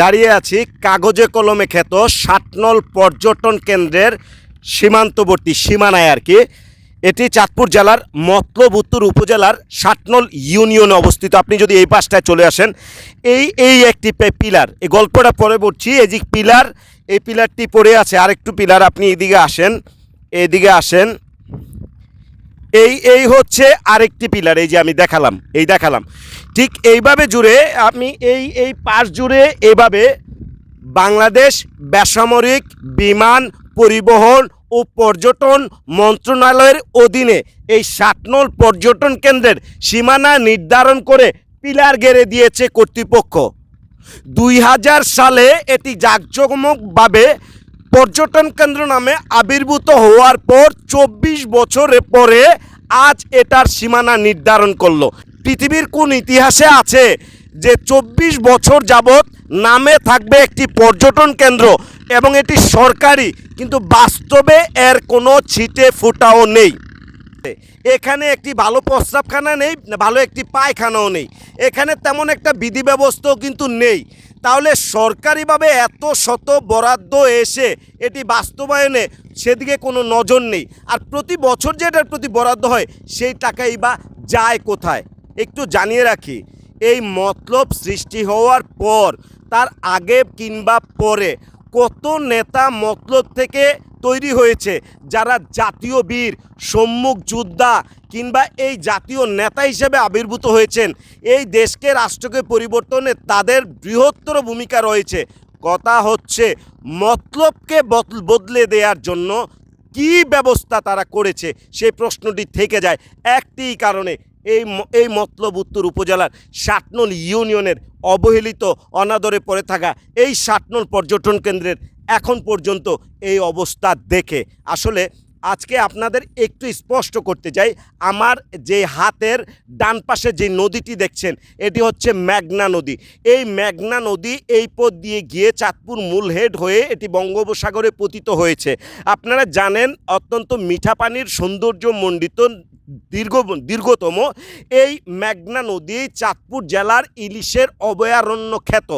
দাঁড়িয়ে আছি কাগজে কলমে খ্যাত সাতনল পর্যটন কেন্দ্রের সীমান্তবর্তী সীমানায় আর কি। এটি চাঁদপুর জেলার মতলব উত্তর উপজেলার সাতনল ইউনিয়নে অবস্থিত। আপনি যদি এই পাশটায় চলে আসেন, এই এই একটি পিলার। এই গল্পটা পরে পড়ছি, এই যে পিলার, এই পিলারটি পড়ে আছে আরেকটু পিলার, আপনি এদিকে আসেন এদিকে আসেন। এই এই হচ্ছে আরেকটি পিলার, এই যে আমি দেখালাম, এই দেখালাম। ঠিক এইভাবে জুড়ে আমি এই এই পাশ জুড়ে এইভাবে বাংলাদেশ বেসামরিক বিমান পরিবহন ও পর্যটন মন্ত্রণালয়ের অধীনে এই সাতনল পর্যটন কেন্দ্রের সীমানা নির্ধারণ করে পিলার গেড়ে দিয়েছে কর্তৃপক্ষ। দুই হাজার সালে এটি জাঁকজমকভাবে পর্যটন কেন্দ্র নামে আবির্ভূত হওয়ার পর চব্বিশ বছরে পরে আজ এটার সীমানা নির্ধারণ করল। পৃথিবীর কোন ইতিহাসে আছে যে চব্বিশ বছর যাবৎ নামে থাকবে একটি পর্যটন কেন্দ্র এবং এটি সরকারি, কিন্তু বাস্তবে এর কোনো ছিটে ফুটাও নেই। এখানে একটি ভালো প্রস্রাবখানা নেই, ভালো একটি পায়খানাও নেই। এখানে তেমন একটা বিধি ব্যবস্থাও কিন্তু নেই। তাহলে সরকারিভাবে এত শত বরাদ্দ এসে এটি বাস্তবায়নে সেদিকে কোনো নজর নেই। আর প্রতি বছর যে এটার প্রতি বরাদ্দ হয়, সেই টাকাই বা যায় কোথায়? একটু জানিয়ে রাখি, এই মতলব সৃষ্টি হওয়ার পর, তার আগে কিংবা পরে কত নেতা মতলব থেকে তৈরি হয়েছে, যারা জাতীয় বীর, সম্মুখ যোদ্ধা কিংবা এই জাতীয় নেতা হিসেবে আবির্ভূত হয়েছেন। এই দেশকে রাষ্ট্রকে পরিবর্তনে তাদের বৃহত্তর ভূমিকা রয়েছে। কথা হচ্ছে, মতলবকে বদল- দেওয়ার জন্য কি ব্যবস্থা তারা করেছে সেই প্রশ্নটি থেকে যায়। একটি কারণে এই এই মতলব উত্তর উপজেলার সাতনল ইউনিয়নের অবহেলিত, অনাদরে পড়ে থাকা এই সাতনল পর্যটন কেন্দ্রের এখন পর্যন্ত এই অবস্থা দেখে। আসলে আজকে আপনাদের একটু স্পষ্ট করতে চাই, আমার যে হাতের ডান পাশে যে নদীটি দেখছেন, এটি হচ্ছে মেঘনা নদী। এই মেঘনা নদী এই পথ দিয়ে গিয়ে চাঁদপুর মূল হেড হয়ে এটি বঙ্গোপসাগরে পতিত হয়েছে। আপনারা জানেন, অত্যন্ত মিঠা পানির সৌন্দর্য মণ্ডিত দীর্ঘ, দীর্ঘতম এই মেঘনা নদী চাঁদপুর জেলার ইলিশের অভয়ারণ্য খ্যাত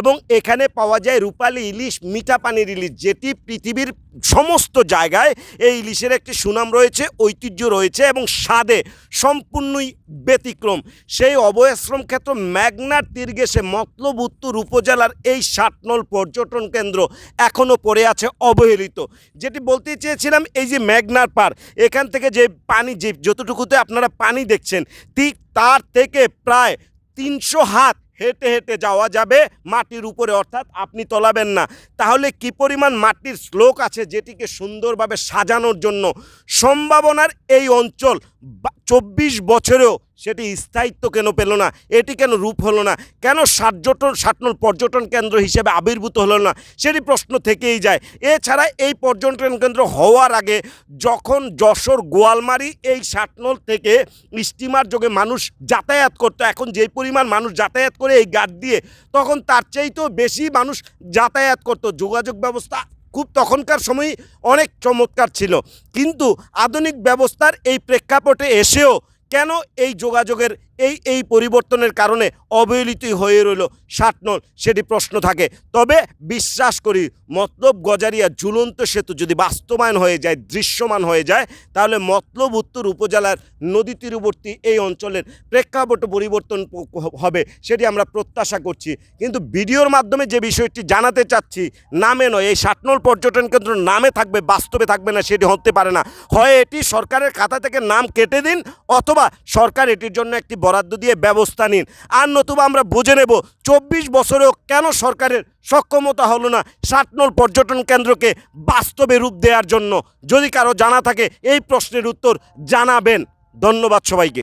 এবং এখানে পাওয়া যায় রূপালী ইলিশ মিঠা পানির ইলিশ, যেটি পৃথিবীর সমস্ত জায়গায় এই ইলিশের একটি সুনাম রয়েছে, ঐতিহ্য রয়েছে এবং স্বাদে সম্পূর্ণই ব্যতিক্রম। সেই অভয়াশ্রম ক্ষেত্র মেঘনার তীরগেসে মতলব উত্তর উপজেলার এই সাতনল পর্যটন কেন্দ্র এখনও পড়ে আছে অবহেলিত। যেটি বলতে চেয়েছিলাম, এই যে মেঘনার পার, এখান থেকে যে পানি যে যতটুকুতে আপনারা পানি দেখছেন। ঠিক তার থেকে প্রায় তিনশো হাত হেঁটে হেঁটে যাওয়া যাবে মাটির উপরে, অর্থাৎ আপনি তলাবেন না। তাহলে কি পরিমাণ মাটির শ্লোক আছে যেটিকে সুন্দরভাবে সাজানোর জন্য? সম্ভাবনার এই অঞ্চল চব্বিশ বছরেও সেটি স্থায়িত্ব কেন পেল না? এটি কেন রূপ হলো না? কেন সার্যটন সাটনল পর্যটন কেন্দ্র হিসেবে আবির্ভূত হলো না? সেটি প্রশ্ন থেকেই যায়। এছাড়া এই পর্যটন কেন্দ্র হওয়ার আগে যখন যশোর গোয়ালমারি এই সাটনল থেকে স্টিমার যোগে মানুষ যাতায়াত করতো, এখন যেই পরিমাণ মানুষ যাতায়াত করে এই গাড় দিয়ে, তখন তার চাইতেও বেশি মানুষ যাতায়াত করতো। যোগাযোগ ব্যবস্থা খুব তখনকার সময় অনেক চমৎকার ছিল। কিন্তু আধুনিক ব্যবস্থার এই প্রেক্ষাপটে এসেও কেন এই যোগাযোগের এই এই পরিবর্তনের কারণে অবহেলিতই হয়ে রইল ষাটনল সেটি প্রশ্ন থাকে। তবে বিশ্বাস করি, মতলব গজারিয়া ঝুলন্ত সেতু যদি বাস্তবায়ন হয়ে যায়, দৃশ্যমান হয়ে যায়, তাহলে মতলব উত্তর উপজেলার নদী তীরবর্তী এই অঞ্চলের প্রেক্ষাপট পরিবর্তন হবে, সেটি আমরা প্রত্যাশা করছি। কিন্তু ভিডিওর মাধ্যমে যে বিষয়টি জানাতে চাচ্ছি, নামে নয়, এই ষাটনল পর্যটন কেন্দ্র নামে থাকবে, বাস্তবে থাকবে না, সেটি হতে পারে না। হয় এটি সরকারের খাতা থেকে নাম কেটে দিন, অথবা সরকার এটির জন্য একটি বরাদ্দ দিয়ে ব্যবস্থা নিন। আর নতুবা আমরা বুঝে নেব, চব্বিশ বছরেও কেন সরকারের সক্ষমতা হলো না সাতনল পর্যটন কেন্দ্রকে বাস্তবে রূপ দেওয়ার জন্য। যদি কারও জানা থাকে, এই প্রশ্নের উত্তর জানাবেন। ধন্যবাদ সবাইকে।